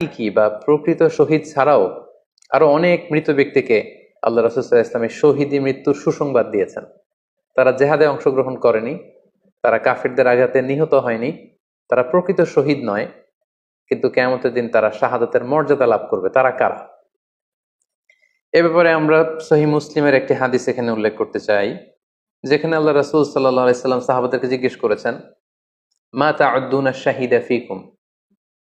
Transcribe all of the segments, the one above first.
কি বা প্রকৃত শহীদ ছাড়াও আরও অনেক মৃত ব্যক্তিকে আল্লাহ রসুল্লাহ ইসলামের শহীদি মৃত্যুর সুসংবাদ দিয়েছেন। তারা জেহাদে অংশগ্রহণ করেনি, তারা কাফিরদের আঘাতে নিহত হয়নি, তারা প্রকৃত শহীদ নয়, কিন্তু কেমতের দিন তারা শাহাদাতের মর্যাদা লাভ করবে। তারা কারা? এ ব্যাপারে আমরা সহি মুসলিমের একটি হাদিস এখানে উল্লেখ করতে চাই, যেখানে আল্লাহ রাসুল সাল্লাহ সাল্লাম সাহাবাদেরকে জিজ্ঞেস করেছেন, মা তা আদুনা শাহিদা ফিকুম?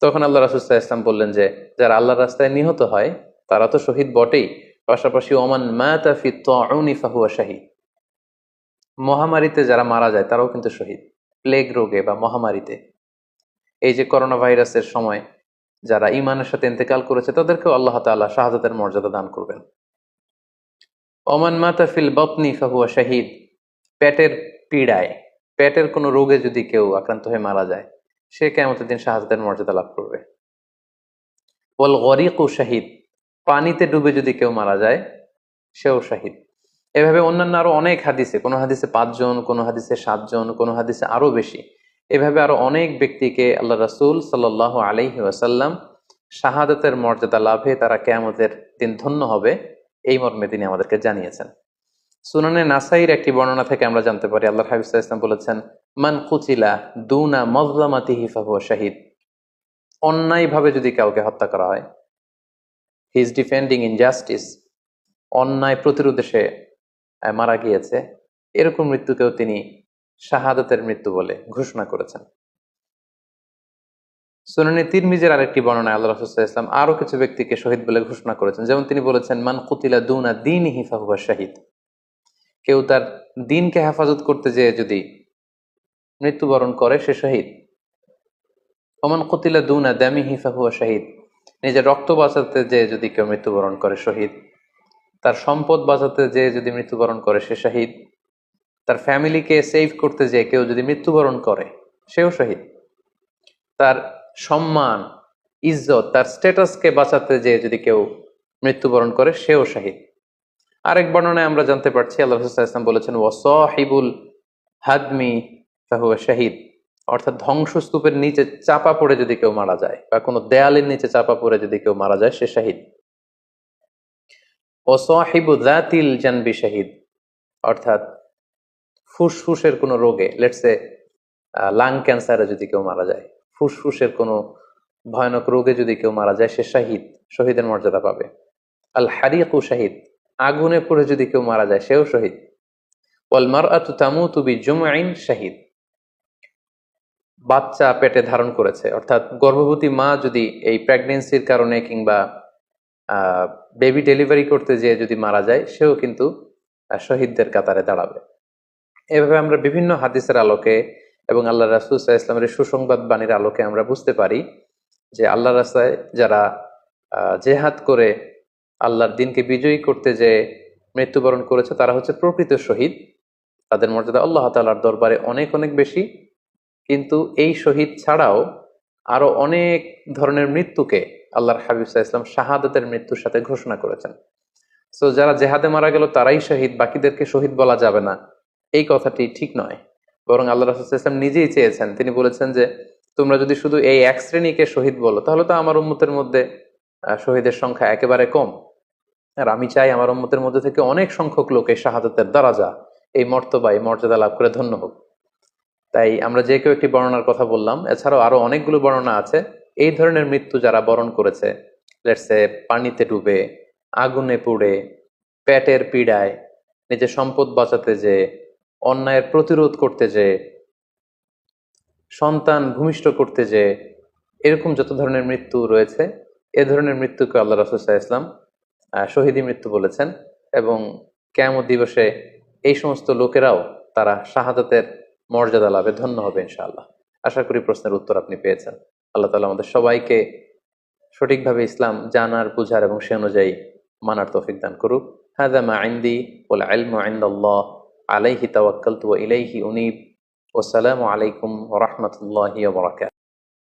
তখন আল্লাহ রাসুল্লাহ ইসলাম বললেন যে, যারা আল্লাহর রাস্তায় নিহত হয়, তারা তো শহীদ বটেই। পাশাপাশি ওমান মাতা ফি তাউনি ফাহুয়া মহামারীতে যারা মারা যায়, তারাও কিন্তু শহীদ। প্লেগ রোগে বা মহামারীতে। এই যে করোনা ভাইরাসের সময় যারা ইমানের সাথে ইন্তেকাল করেছে, তাদেরকেও আল্লাহ তাআলা শাহাদাতের মর্যাদা দান করবেন। ওমান মাতা ফিল বতনি ফাহুয়া শাহিদ। পেটের পীড়ায়। পেটের কোনো রোগে যদি কেউ আক্রান্ত হয়ে মারা যায় সে কেমতের দিন শাহাদাতের মর্যাদা লাভ করবে। বল গরিক ও শাহিদ, পানিতে ডুবে যদি কেউ মারা যায়, সেও শাহিদ। এভাবে অন্যান্য আরও অনেক হাদিসে, কোনো হাদিসে পাঁচজন, কোনো হাদিসে সাতজন, কোনো হাদিসে আরও বেশি, এভাবে আরও অনেক ব্যক্তিকে আল্লাহ রাসুল সাল্লাহ আলহি ওয়াসাল্লাম শাহাদাতের মর্যাদা লাভে তারা কেয়ামতের দিন ধন্য হবে, এই মর্মে তিনি আমাদেরকে জানিয়েছেন। সুনানে নাসাইর একটি বর্ণনা থেকে আমরা জানতে পারি আল্লাহ হাবিজ ইসলাম বলেছেন মান কুচিলা দুনা মজলামাতি হিফাহুয়া শাহিদ। অন্যায়ভাবে যদি কাউকে হত্যা করা হয় হি ইজ ডিফেন্ডিং ইনজাস্টিস অন্যায় প্রতিরোধে সে মারা গিয়েছে, এরকম মৃত্যুকেও তিনি শাহাদাতের মৃত্যু বলে ঘোষণা করেছেন। সুনানি তিরমিজের আরেকটি বর্ণনায় আল্লাহ রসুল্লাহ ইসলাম আরও কিছু ব্যক্তিকে শহীদ বলে ঘোষণা করেছেন। যেমন তিনি বলেছেন, মান কুতিলা দুনা দিন হিফাহুয়া শাহিদ। কেউ তার দিনকে হেফাজত করতে যেয়ে যদি মৃত্যুবরণ করে সে শহীদ। ওমান কুতিলা দুনা দামি হিফাহুয়া শাহিদ। নিজের রক্ত বাঁচাতে যে যদি কেউ মৃত্যুবরণ করে শহীদ। তার সম্পদ বাঁচাতে যে যদি মৃত্যুবরণ করে সে শহীদ। তার ফ্যামিলিকে সেভ করতে যে কেউ যদি মৃত্যুবরণ করে, সেও শহীদ। তার সম্মান, ইজ্জত, তার স্ট্যাটাসকে বাঁচাতে যে যদি কেউ মৃত্যুবরণ করে, সেও শাহিদ। আরেক বর্ণনায় আমরা জানতে পারছি, আল্লাহ ইসলাম বলেছেন ওয়াসহিবুল হাদমি ফাহুয়া শাহিদ। অর্থাৎ ধ্বংসস্তূপের নিচে চাপা পড়ে যদি কেউ মারা যায় বা কোনো দেয়ালের নিচে চাপা পড়ে যদি কেউ মারা যায়, সে শাহিদ। ওসহিবু জাতিল জানবি শাহিদ। অর্থাৎ ফুসফুসের কোনো রোগে লেটসে লাং ক্যান্সারে যদি কেউ মারা যায়, ফুসফুসের কোনো ভয়ানক রোগে যদি কেউ মারা যায়, সে শাহিদ, শহীদের মর্যাদা পাবে। আল হারিকু শাহিদ, আগুনে পড়ে যদি কেউ মারা যায়, সেও শহীদ। ওয়াল মারআতু জুম আইন শাহিদ। বাচ্চা পেটে ধারণ করেছে। অর্থাৎ গর্ভবতী মা যদি এই প্রেগনেন্সির কারণে কিংবা বেবি ডেলিভারি করতে যেয়ে যদি মারা যায়, সেও কিন্তু শহীদদের কাতারে দাঁড়াবে। এভাবে আমরা বিভিন্ন হাদিসের আলোকে এবং আল্লাহ রাসুল ইসলামের সুসংবাদ বাণীর আলোকে আমরা বুঝতে পারি যে আল্লাহ রাস্তায় যারা জেহাদ করে আল্লাহর দিনকে বিজয়ী করতে যে মৃত্যুবরণ করেছে, তারা হচ্ছে প্রকৃত শহীদ। তাদের মর্যাদা আল্লাহ তালার দরবারে অনেক অনেক বেশি। কিন্তু এই শহীদ ছাড়াও আরও অনেক ধরনের মৃত্যুকে আল্লাহর হাবিব সাল্লাল্লাহু আলাইহি ইসলাম শাহাদাতের মৃত্যুর সাথে ঘোষণা করেছেন। সো যারা জেহাদে মারা গেল, তারাই শহীদ, বাকিদেরকে শহীদ বলা যাবে না। এই কথাটি ঠিক নয়। বরং আল্লাহ রাসুল ইসলাম নিজেই চেয়েছেন। তিনি বলেছেন যে, তোমরা যদি শুধু এই এক শ্রেণীকে শহীদ বলো, তাহলে তো আমার উম্মতের মধ্যে শহীদের সংখ্যা একেবারে কম। আর আমি চাই আমার উম্মতের মধ্যে থেকে অনেক সংখ্যক লোক শাহাদাতের দ্বারাজা, এই মর্তবা, এই মর্যাদা লাভ করে ধন্য হোক। তাই আমরা যে কেউ একটি বর্ণনার কথা বললাম, এছাড়াও আরও অনেকগুলো বর্ণনা আছে। এই ধরনের মৃত্যু যারা বরণ করেছে লেটসে পানিতে ডুবে, আগুনে পুড়ে, পেটের পীড়ায়, নিজের সম্পদ বাঁচাতে যে, অন্যায়ের প্রতিরোধ করতে যে, সন্তান ভূমিষ্ঠ করতে যে, এরকম যত ধরনের মৃত্যু রয়েছে, এ ধরনের মৃত্যুকে আল্লাহ রাসুল্লাহ ইসলাম শহীদী মৃত্যু বলেছেন এবং কেমন দিবসে এই সমস্ত লোকেরাও তারা শাহাদাতের মর্যাদা লাভে ধন্য হবে ইনশাআল্লাহ। আশা করি প্রশ্নের উত্তর আপনি পেয়েছেন। আল্লাহ তালা আমাদের সবাইকে সঠিকভাবে ইসলাম জানার, বুঝার এবং সে অনুযায়ী মানার তৌফিক দান করুক। হাদা মা আইন্দি ওল আলম আইন্দাল্লাহ আলাইহি তাওয়াক্কালতু ওয়া ইলাইহি উনিব। ওসালামু আলাইকুম ওয়া